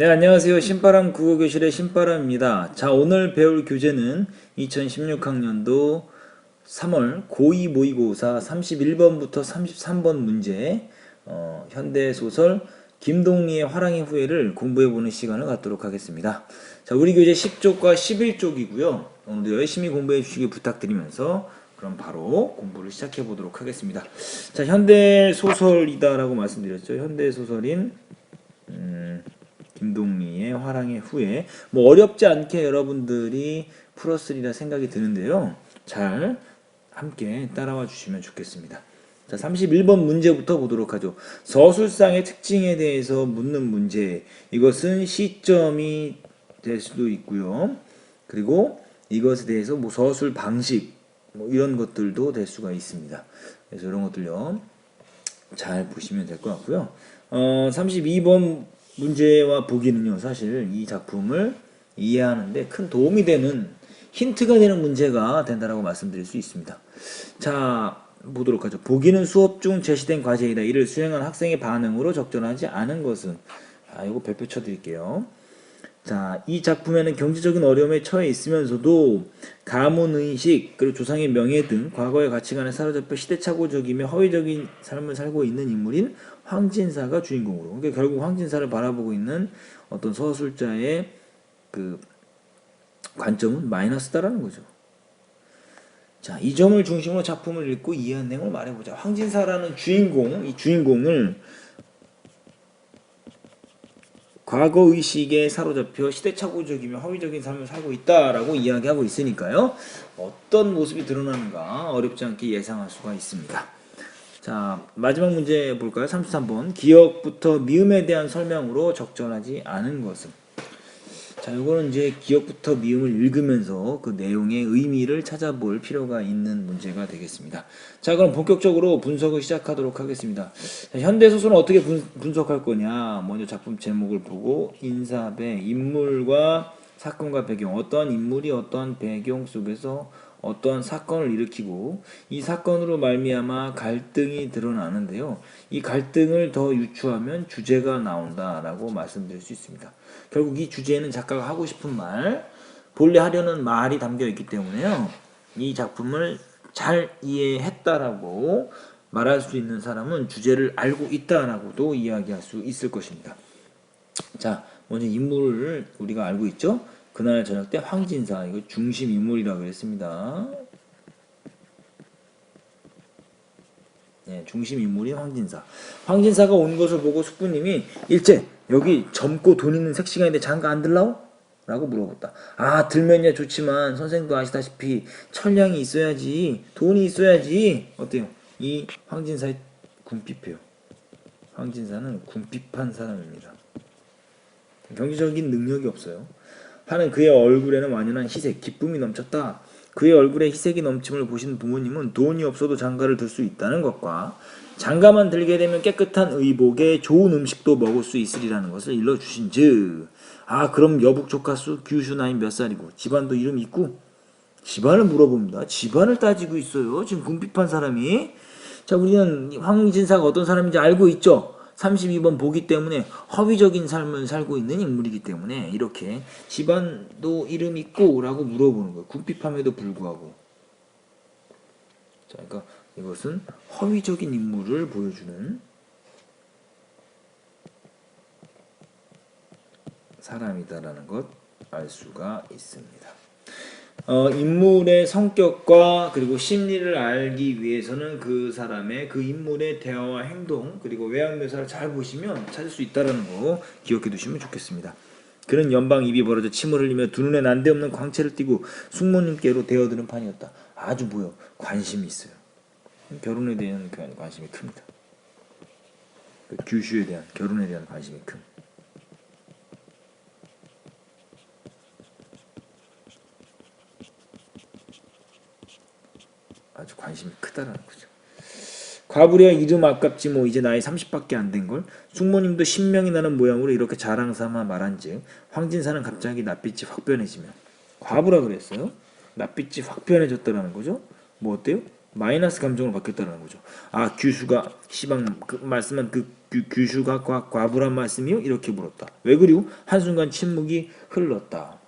네, 안녕하세요. 신바람 국어교실의 신바람입니다. 자, 오늘 배울 교재는 2016학년도 3월 고2 모의고사 31번부터 33번 문제, 어, 현대소설 김동리의 화랑의 후예를 공부해보는 시간을 갖도록 하겠습니다. 자, 우리 교재 10쪽과 11쪽이고요. 오늘도 열심히 공부해 주시기 부탁드리면서 그럼 바로 공부를 시작해 보도록 하겠습니다. 자, 현대소설이다라고 말씀드렸죠. 현대소설인 음, 김동리의 화랑의 후예 뭐 어렵지 않게 여러분들이 풀었으리라 생각이 드는데요. 잘 함께 따라와 주시면 좋겠습니다. 자, 31번 문제부터 보도록 하죠. 서술상의 특징에 대해서 묻는 문제. 이것은 시점이 될 수도 있고요. 그리고 이것에 대해서 뭐 서술 방식 뭐 이런 것들도 될 수가 있습니다. 그래서 이런 것들요. 잘 보시면 될 것 같고요. 어, 32번 문제와 보기는요, 사실 이 작품을 이해하는데 큰 도움이 되는 힌트가 되는 문제가 된다라고 말씀드릴 수 있습니다. 자, 보도록 하죠. 보기는 수업 중 제시된 과제이다. 이를 수행한 학생의 반응으로 적절하지 않은 것은 아, 이거 별표 쳐드릴게요. 자, 이 작품에는 경제적인 어려움에 처해 있으면서도 가문의식, 그리고 조상의 명예 등 과거의 가치관에 사로잡혀 시대착오적이며 허위적인 삶을 살고 있는 인물인 황진사가 주인공으로. 그러니까 결국 황진사를 바라보고 있는 어떤 서술자의 그 관점은 마이너스다라는 거죠. 자, 이 점을 중심으로 작품을 읽고 이해한 내용을 말해보자. 황진사라는 주인공, 이 주인공을 과거 의식에 사로잡혀 시대착오적이며 허위적인 삶을 살고 있다라고 이야기하고 있으니까요. 어떤 모습이 드러나는가 어렵지 않게 예상할 수가 있습니다. 자, 마지막 문제 볼까요? 33번. 기억부터 미음에 대한 설명으로 적절하지 않은 것은? 자, 이거는 이제 기억부터 미음을 읽으면서 그 내용의 의미를 찾아볼 필요가 있는 문제가 되겠습니다. 자, 그럼 본격적으로 분석을 시작하도록 하겠습니다. 자, 현대 소설은 어떻게 분, 분석할 거냐? 먼저 작품 제목을 보고 인사배, 인물과 사건과 배경, 어떤 인물이 어떤 배경 속에서 어떤 사건을 일으키고 이 사건으로 말미암아 갈등이 드러나는데요. 이 갈등을 더 유추하면 주제가 나온다라고 말씀드릴 수 있습니다. 결국 이 주제에는 작가가 하고 싶은 말, 본래 하려는 말이 담겨 있기 때문에요. 이 작품을 잘 이해했다라고 말할 수 있는 사람은 주제를 알고 있다라고도 이야기할 수 있을 것입니다. 자, 먼저 인물을 우리가 알고 있죠? 그날 저녁 때 황진사 이거 중심 인물이라고 했습니다. 네, 중심 인물이 황진사. 황진사가 온 것을 보고 숙부님이 일제 여기 젊고 돈 있는 색시간인데 장가 안 들라오? 라고 물어봤다. 아 들면야 좋지만 선생도 아시다시피 철량이 있어야지 돈이 있어야지 어때요? 이 황진사의 궁핍해요. 황진사는 궁핍한 사람입니다. 경제적인 능력이 없어요. 하는 그의 얼굴에는 완연한 희색, 기쁨이 넘쳤다. 그의 얼굴에 희색이 넘침을 보신 부모님은 돈이 없어도 장가를 들 수 있다는 것과 장가만 들게 되면 깨끗한 의복에 좋은 음식도 먹을 수 있으리라는 것을 일러주신 즉 아 그럼 여북 조카수 규슈 나이 몇 살이고 집안도 이름 있고 집안을 물어봅니다. 집안을 따지고 있어요. 지금 궁핍한 사람이 자 우리는 황진사가 어떤 사람인지 알고 있죠. 32번 보기 때문에 허위적인 삶을 살고 있는 인물이기 때문에 이렇게 집안도 이름 있고 라고 물어보는 거예요. 궁핍함에도 불구하고. 자, 그러니까 이것은 허위적인 인물을 보여주는 사람이다라는 것 알 수가 있습니다. 어, 인물의 성격과 그리고 심리를 알기 위해서는 그 사람의 그 인물의 대화와 행동 그리고 외양 묘사를 잘 보시면 찾을 수 있다는 거 기억해 두시면 좋겠습니다. 그는 연방 입이 벌어져 침을 흘리며 두 눈에 난데없는 광채를 띠고 숙모님께로 대어드는 판이었다. 아주 뭐요 관심이 있어요. 결혼에 대한 그 관심이 큽니다. 그 규슈에 대한 결혼에 대한 관심이 큰. 아주 관심이 크다라는 거죠. 과부리야 이름 아깝지 뭐 이제 나이 30밖에 안 된 걸 숙모님도 신명이 나는 모양으로 이렇게 자랑 삼아 말한즉 황진사는 갑자기 낯빛이 확 변해지며 과부라 그랬어요. 낯빛이 확 변해졌다라는 거죠. 뭐 어때요? 마이너스 감정으로 바뀌었다는 거죠. 아 규수가 시방 그 말씀한 그 규, 규수가 과, 과부란 말씀이요? 이렇게 물었다. 왜 그리고 한순간 침묵이 흘렀다.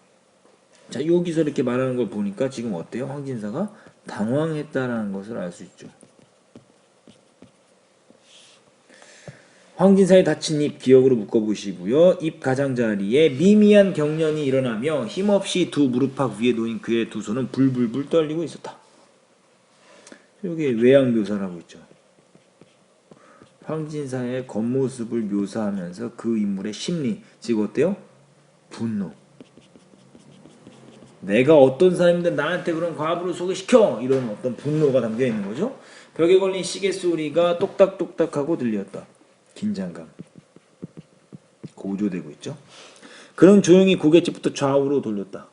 자 여기서 이렇게 말하는 걸 보니까 지금 어때요? 황진사가 당황했다라는 것을 알 수 있죠. 황진사의 다친 입 기억으로 묶어보시고요. 입 가장자리에 미미한 경련이 일어나며 힘없이 두 무릎팍 위에 놓인 그의 두 손은 불불불 떨리고 있었다. 여기 외양 묘사를 하고 있죠. 황진사의 겉모습을 묘사하면서 그 인물의 심리, 즉 어때요? 분노. 내가 어떤 사람인데 나한테 그런 과부를 소개시켜 이런 어떤 분노가 담겨 있는 거죠. 벽에 걸린 시계 소리가 똑딱똑딱하고 들렸다. 긴장감. 고조되고 있죠. 그는 조용히 고갯집부터 좌우로 돌렸다.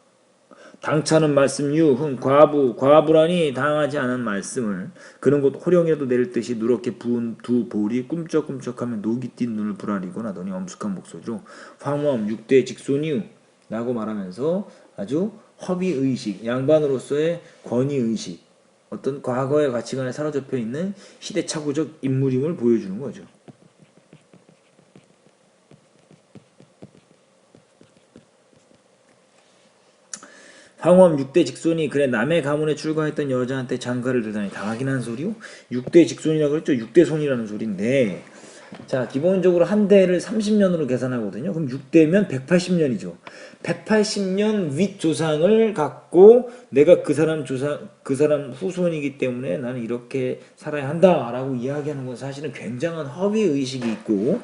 당차는 말씀 유흥 과부 과부라니 당하지 않은 말씀을 그는 곧 호령이라도 내릴 듯이 누렇게 부은 두 볼이 꿈쩍꿈쩍하며 녹이 띈 눈을 부라리고 나더니 엄숙한 목소리로 황무함 육대 직손이유 라고 말하면서 아주 허비의식 양반으로서의 권위의식 어떤 과거의 가치관에 사로잡혀 있는 시대착오적 인물임을 보여주는 거죠. 황엄 6대 직손이 그래 남의 가문에 출가했던 여자한테 장가를 들다니 당하긴 한 소리요? 6대 직손이라고 그랬죠? 6대 손이라는 소리인데 자 기본적으로 한 대를 30년으로 계산하거든요. 그럼 6대면 180년이죠. 180년 윗 조상을 갖고 내가 그 사람 조상 그 사람 후손이기 때문에 나는 이렇게 살아야 한다라고 이야기하는 건 사실은 굉장한 허위 의식이 있고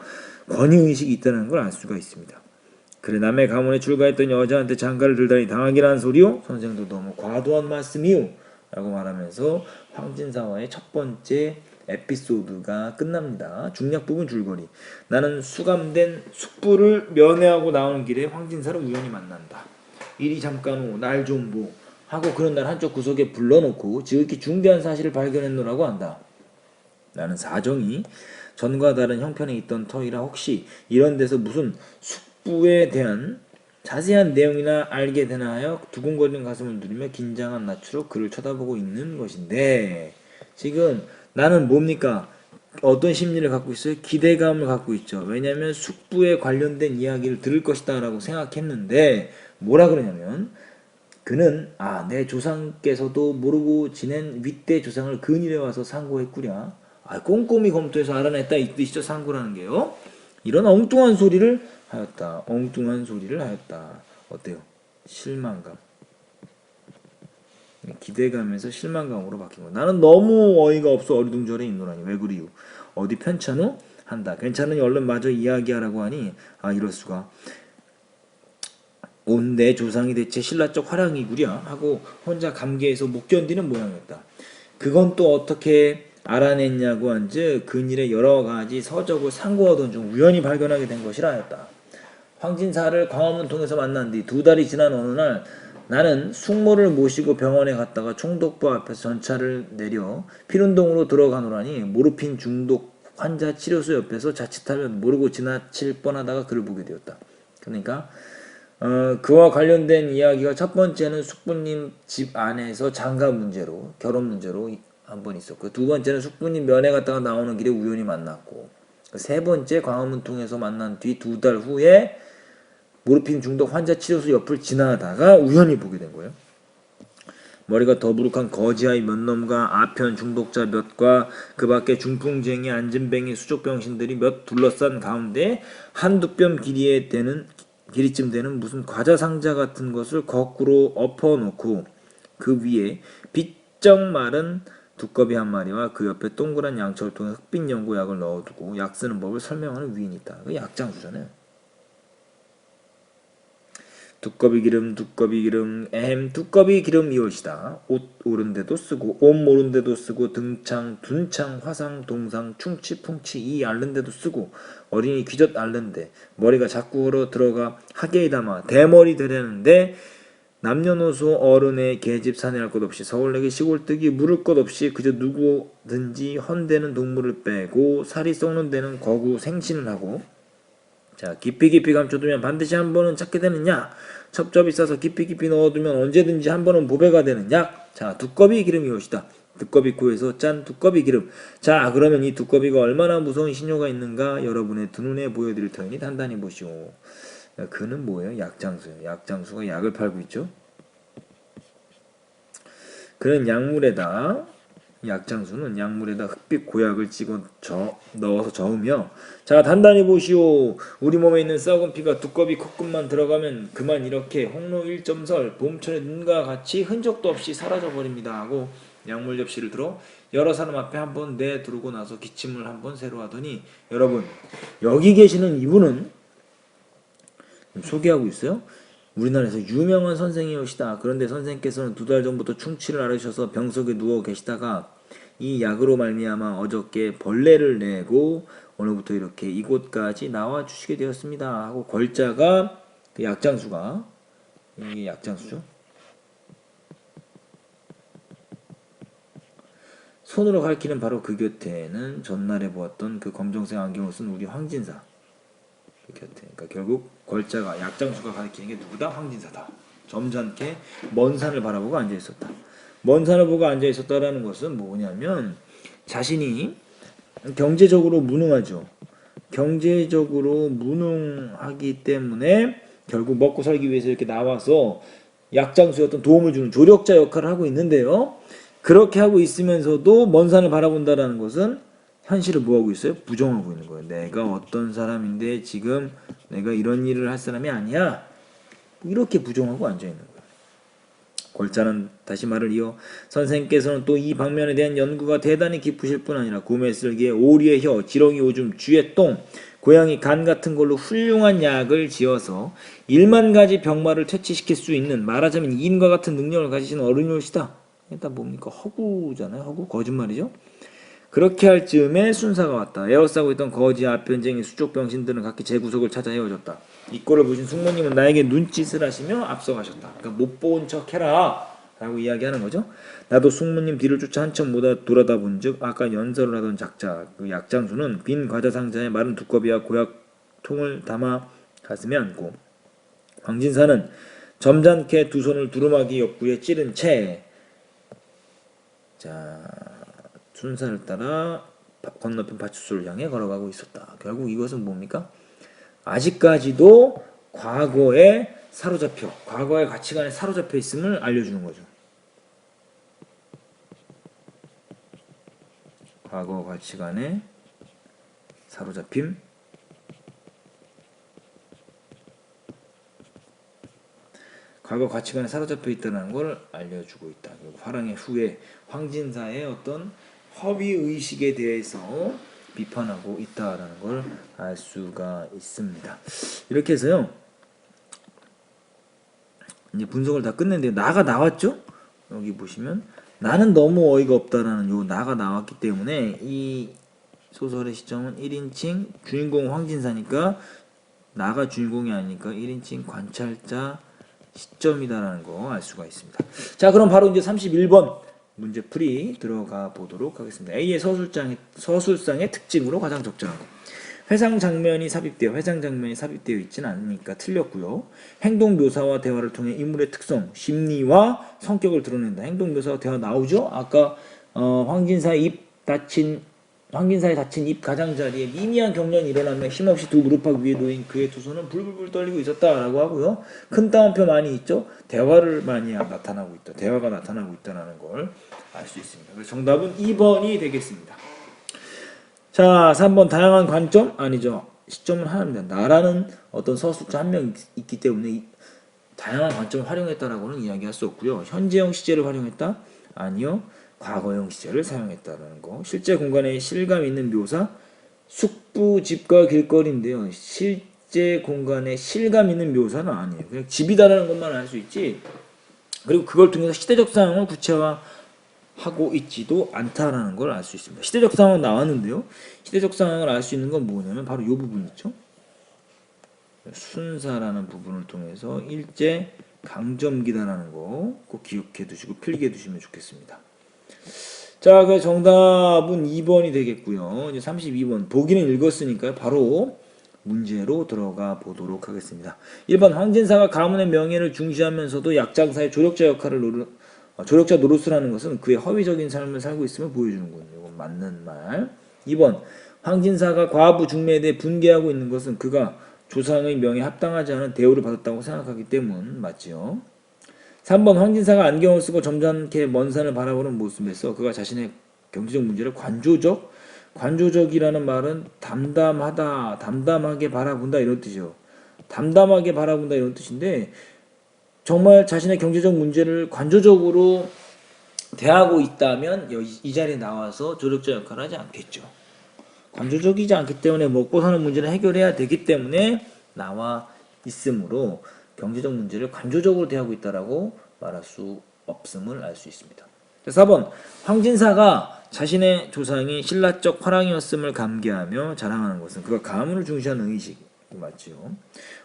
권위 의식이 있다는 걸 알 수가 있습니다. 그래 남의 가문에 출가했던 여자한테 장가를 들다니 당하기란 소리요? 선생도 너무 과도한 말씀이요 라고 말하면서 황진사와의 첫 번째 에피소드가 끝납니다. 중략 부분 줄거리 나는 수감된 숙부를 면회하고 나오는 길에 황진사를 우연히 만난다. 이리 잠깐 후 날 좀 보 하고 그런 날 한쪽 구석에 불러놓고 지극히 중대한 사실을 발견했노라고 한다. 나는 사정이 전과 다른 형편에 있던 터이라 혹시 이런 데서 무슨 숙부에 대한 자세한 내용이나 알게 되나 하여 두근거리는 가슴을 누리며 긴장한 낯으로 그를 쳐다보고 있는 것인데 지금 나는 뭡니까? 어떤 심리를 갖고 있어요? 기대감을 갖고 있죠. 왜냐하면 숙부에 관련된 이야기를 들을 것이다 라고 생각했는데 뭐라 그러냐면 그는 아 내 조상께서도 모르고 지낸 윗대 조상을 근일에 와서 상고했구려. 아 꼼꼼히 검토해서 알아냈다 이 뜻이죠 상고라는 게요. 이런 엉뚱한 소리를 하였다. 엉뚱한 소리를 하였다. 어때요? 실망감. 기대감에서 실망감으로 바뀐 거. 나는 너무 어이가 없어 어리둥절해 있노라니. 왜 그리요? 어디 편찮우? 한다. 괜찮으니 얼른 마저 이야기하라고 하니 아 이럴 수가. 온 내 조상이 대체 신라적 화랑이구려 하고 혼자 감개해서 못 견디는 모양이었다. 그건 또 어떻게 알아냈냐고 한즉 근일의 여러 가지 서적을 상고하던 중 우연히 발견하게 된 것이라 하였다. 황진사를 광화문 통해서 만난 뒤 두 달이 지난 어느 날 나는 숙모를 모시고 병원에 갔다가 총독부 앞에서 전차를 내려 피룬동으로 들어가노라니 모르핀 중독 환자 치료소 옆에서 자칫하면 모르고 지나칠 뻔하다가 그를 보게 되었다. 그러니까 어, 그와 관련된 이야기가 첫 번째는 숙부님 집 안에서 장가 문제로 결혼 문제로 한 번 있었고 두 번째는 숙부님 면회 갔다가 나오는 길에 우연히 만났고 세 번째 광화문 통해서 만난 뒤 두 달 후에 모르핀 중독 환자 치료소 옆을 지나다가 우연히 보게 된 거예요. 머리가 더부룩한 거지아이 몇 놈과 아편 중독자 몇과 그 밖에 중풍쟁이 안진뱅이 수족병신들이 몇 둘러싼 가운데 한두 뼘 길이에 되는 길이쯤 되는 무슨 과자 상자 같은 것을 거꾸로 엎어놓고 그 위에 비쩍 마른 두꺼비 한 마리와 그 옆에 동그란 양철통에 흑빛 연고약을 넣어두고 약 쓰는 법을 설명하는 위인이 있다. 그 약장수잖아요. 두꺼비 기름, 두꺼비 기름, 에헴, 두꺼비 기름 이옷이다. 옷 오른 데도 쓰고, 옷 모른 데도 쓰고, 등창, 둔창, 화상, 동상, 충치, 풍치, 이 앓는 데도 쓰고, 어린이 귀젓 앓는데, 머리가 자꾸 걸어 들어가 하계에 담아 대머리 되려는데, 남녀노소 어른의 계집 사내할 것 없이 서울내기 시골뜨기 물을 것 없이 그저 누구든지 헌되는 동물을 빼고 살이 썩는 데는 거구 생신을 하고 자 깊이 깊이 감춰두면 반드시 한 번은 찾게 되느냐 첩첩이 싸서 깊이 깊이 넣어두면 언제든지 한 번은 보배가 되느냐 자 두꺼비 기름이 옷이다 두꺼비 코에서 짠 두꺼비 기름. 자, 그러면 이 두꺼비가 얼마나 무서운 신효가 있는가 여러분의 두 눈에 보여드릴 터이니 단단히 보시오. 야, 그는 뭐예요? 약장수예요. 약장수가 약을 팔고 있죠. 그는 약물에다 약장수는 약물에다 흑빛 고약을 찍어 저, 넣어서 저으며 자 단단히 보시오 우리 몸에 있는 썩은 피가 두꺼비 콧끝만 들어가면 그만 이렇게 홍로 1점설 봄철의 눈과 같이 흔적도 없이 사라져 버립니다 하고 약물 접시를 들어 여러 사람 앞에 한번 내두르고 나서 기침을 한번 새로 하더니 여러분 여기 계시는 이분은 소개하고 있어요. 우리나라에서 유명한 선생이오시다. 그런데 선생께서는 두 달 전부터 충치를 앓으셔서 병석에 누워 계시다가 이 약으로 말미암아 어저께 벌레를 내고 오늘부터 이렇게 이곳까지 나와 주시게 되었습니다. 하고 걸자가 그 약장수가 이게 약장수죠. 손으로 가리키는 바로 그 곁에는 전날에 보았던 그 검정색 안경을 쓴 우리 황진사 그 곁에. 그러니까 결국 걸자가 약장수가 가리키는 게 누구다? 황진사다. 점잖게 먼 산을 바라보고 앉아 있었다. 먼 산을 보고 앉아 있었다라는 것은 뭐냐면 자신이 경제적으로 무능하죠. 경제적으로 무능하기 때문에 결국 먹고 살기 위해서 이렇게 나와서 약장수의 어떤 도움을 주는 조력자 역할을 하고 있는데요. 그렇게 하고 있으면서도 먼 산을 바라본다라는 것은 현실을 뭐하고 있어요? 부정하고 있는 거예요. 내가 어떤 사람인데 지금 내가 이런 일을 할 사람이 아니야. 이렇게 부정하고 앉아 있는 거예요. 골자는 다시 말을 이어 선생께서는 또 이 방면에 대한 연구가 대단히 깊으실 뿐 아니라 구매쓸기에 오리의 혀, 지렁이 오줌, 쥐의 똥, 고양이 간 같은 걸로 훌륭한 약을 지어서 일만 가지 병마를 퇴치시킬 수 있는 말하자면 인과 같은 능력을 가지신 어른이오시다. 일단 뭡니까 허구잖아요. 허구 거짓말이죠. 그렇게 할 즈음에 순사가 왔다. 에어싸고 있던 거지 아편쟁이 수족 병신들은 각기 제 구석을 찾아 헤어졌다. 이 꼴을 보신 숙모님은 나에게 눈짓을 하시며 앞서가셨다. 그러니까 못 본 척 해라. 라고 이야기하는 거죠. 나도 숙모님 뒤를 쫓아 한참 모다 돌아다 본 즉 아까 연설을 하던 작자 그 약장수는 빈 과자 상자에 마른 두꺼비와 고약통을 담아 가슴에 안고 황진사는 점잖게 두 손을 두루마기 옆구리에 찌른 채 자, 순사를 따라 바- 건너편 파출소를 향해 걸어가고 있었다. 결국 이것은 뭡니까? 아직까지도 과거에 사로잡혀, 과거의 가치관에 사로잡혀 있음을 알려주는 거죠. 과거 가치관에 사로잡힘, 과거 가치관에 사로잡혀 있다는 걸 알려주고 있다. 그리고 화랑의 후에 황진사의 어떤 허위 의식에 대해서 비판하고 있다라는 걸 알 수가 있습니다. 이렇게 해서요. 이제 분석을 다 끝냈는데 나가 나왔죠? 여기 보시면 나는 너무 어이가 없다라는 요 나가 나왔기 때문에 이 소설의 시점은 1인칭 주인공 황진사니까 나가 주인공이 아니니까 1인칭 관찰자 시점이다라는 거 알 수가 있습니다. 자, 그럼 바로 이제 31번 문제 풀이 들어가 보도록 하겠습니다. A의 서술장의 서술상의 특징으로 가장 적절한 거. 회상 장면이 삽입되어 회상 장면이 삽입되어 있지는 않으니까 틀렸고요. 행동 묘사와 대화를 통해 인물의 특성, 심리와 성격을 드러낸다. 행동 묘사와 대화 나오죠? 아까 어, 황진사의 입 다친 황긴사의 다친 입 가장자리에 미미한 경련이 일어나며 힘없이 두 무릎팍 위에 놓인 그의 두 손은 불불불 떨리고 있었다라고 하고요. 큰 따옴표 많이 있죠. 대화를 많이 나타나고 있다. 대화가 나타나고 있다는 걸 알 수 있습니다. 그래서 정답은 2번이 되겠습니다. 자, 3번 다양한 관점 아니죠. 시점은 하나입니다. 나라는 어떤 서술자 한 명 있기 때문에 이- 다양한 관점을 활용했다라고는 이야기할 수 없고요. 현재형 시제를 활용했다? 아니요. 과거형 시제를 사용했다라는 거. 실제 공간에 실감 있는 묘사, 숙부 집과 길거리인데요. 실제 공간에 실감 있는 묘사는 아니에요. 그냥 집이다라는 것만 알 수 있지. 그리고 그걸 통해서 시대적 상황을 구체화하고 있지도 않다라는 걸 알 수 있습니다. 시대적 상황 나왔는데요. 시대적 상황을 알 수 있는 건 뭐냐면 바로 이 부분 있죠. 순사라는 부분을 통해서 일제 강점기다라는 거 꼭 기억해 두시고 필기해 두시면 좋겠습니다. 자, 그 정답은 2번이 되겠고요. 이제 32번 보기는 읽었으니까요. 바로 문제로 들어가 보도록 하겠습니다. 1번 황진사가 가문의 명예를 중시하면서도 약장사의 조력자 역할을 노려, 어, 조력자 노릇을 것은 그의 허위적인 삶을 살고 있음을 보여주는군요. 이건 맞는 말. 2번 황진사가 과부 중매에 대해 분개하고 있는 것은 그가 조상의 명에 합당하지 않은 대우를 받았다고 생각하기 때문 맞지요. 3번 황진사가 안경을 쓰고 점잖게 먼 산을 바라보는 모습에서 그가 자신의 경제적 문제를 관조적 관조적이라는 말은 담담하다 담담하게 바라본다 이런 뜻이요. 담담하게 바라본다 이런 뜻인데 정말 자신의 경제적 문제를 관조적으로 대하고 있다면 이- 이 자리에 나와서 조력자 역할을 하지 않겠죠. 관조적이지 않기 때문에 먹고 사는 문제를 해결해야 되기 때문에 나와 있으므로 경제적 문제를 관조적으로 대하고 있다라고 말할 수 없음을 알 수 있습니다. 4번 황진사가 자신의 조상이 신라적 화랑이었음을 감개하며 자랑하는 것은 그가 가문을 중시하는 의식이 맞지요.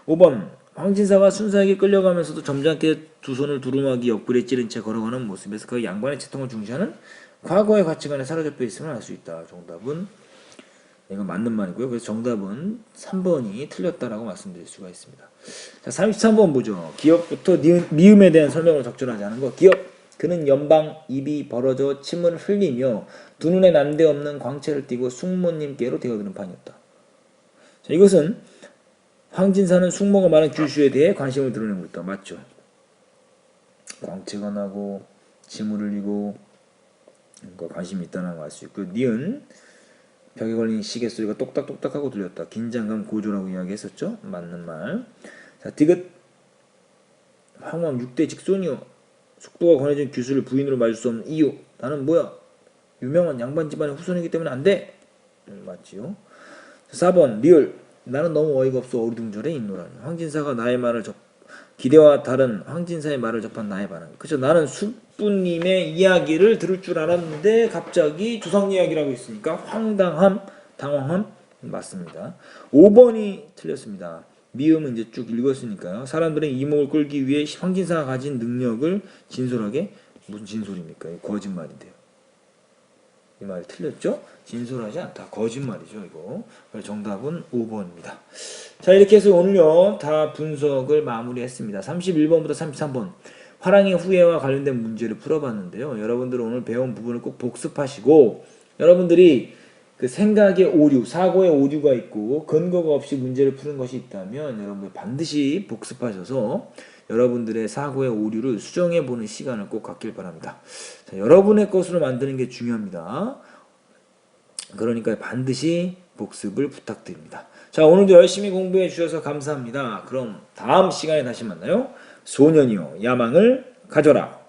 5번 황진사가 순사에게 끌려가면서도 점잖게 두 손을 두루마기 옆구리에 찌른 채 걸어가는 모습에서 그 양반의 채통을 중시하는 과거의 가치관에 사로잡혀 있음을 알 수 있다. 정답은 이건 맞는 말이고요. 그래서 정답은 3번이 틀렸다라고 말씀드릴 수가 있습니다. 자, 33번 보죠. 기업부터 니은, 미음 에 대한 설명을 적절하지 않은 거. 기업. 그는 연방 입이 벌어져 침을 흘리며 두 눈에 난데없는 광채를 띠고 숙모님께로 되어드는 판이었다. 자, 이것은 황진사는 숙모가 말한 규슈에 대해 관심을 드러내고 있다. 맞죠? 광채가 나고 침을 흘리고 그러니까 관심이 있다는 걸 알 수 있고 니은 벽에 걸린 시계 소리가 똑딱똑딱 하고 들렸다. 긴장감 고조라고 이야기했었죠. 맞는 말. 자, 디귿 황왕 6대 직손이요. 숙부가 권해준 규수를 부인으로 맞을 수 없는 이유. 나는 뭐야? 유명한 양반 집안의 후손이기 때문에 안 돼. 음, 맞지요. 자, 4번 리얼. 나는 너무 어이가 없어 어리둥절해 인노라니. 황진사가 나의 말을 접 기대와 다른 황진사의 말을 접한 나의 반응. 그죠? 나는 숙부님의 이야기를 들을 줄 알았는데 갑자기 조상 이야기라고 있으니까 황당함, 당황함 맞습니다. 5번이 틀렸습니다. 미음은 이제 쭉 읽었으니까요. 사람들의 이목을 끌기 위해 황진사가 가진 능력을 진솔하게 무슨 진솔입니까? 거짓말인데요. 이 말이 틀렸죠? 진솔하지 않다. 거짓말이죠, 이거. 그래서 정답은 5번입니다. 자, 이렇게 해서 오늘요, 다 분석을 마무리했습니다. 31번부터 33번. 화랑의 후예와 관련된 문제를 풀어봤는데요. 여러분들은 오늘 배운 부분을 꼭 복습하시고, 여러분들이 그 생각의 오류, 사고의 오류가 있고, 근거가 없이 문제를 푸는 것이 있다면, 여러분들 반드시 복습하셔서, 여러분들의 사고의 오류를 수정해 보는 시간을 꼭 갖길 바랍니다. 자, 여러분의 것으로 만드는 게 중요합니다. 그러니까 반드시 복습을 부탁드립니다. 자, 오늘도 열심히 공부해 주셔서 감사합니다. 그럼 다음 시간에 다시 만나요. 소년이요, 야망을 가져라.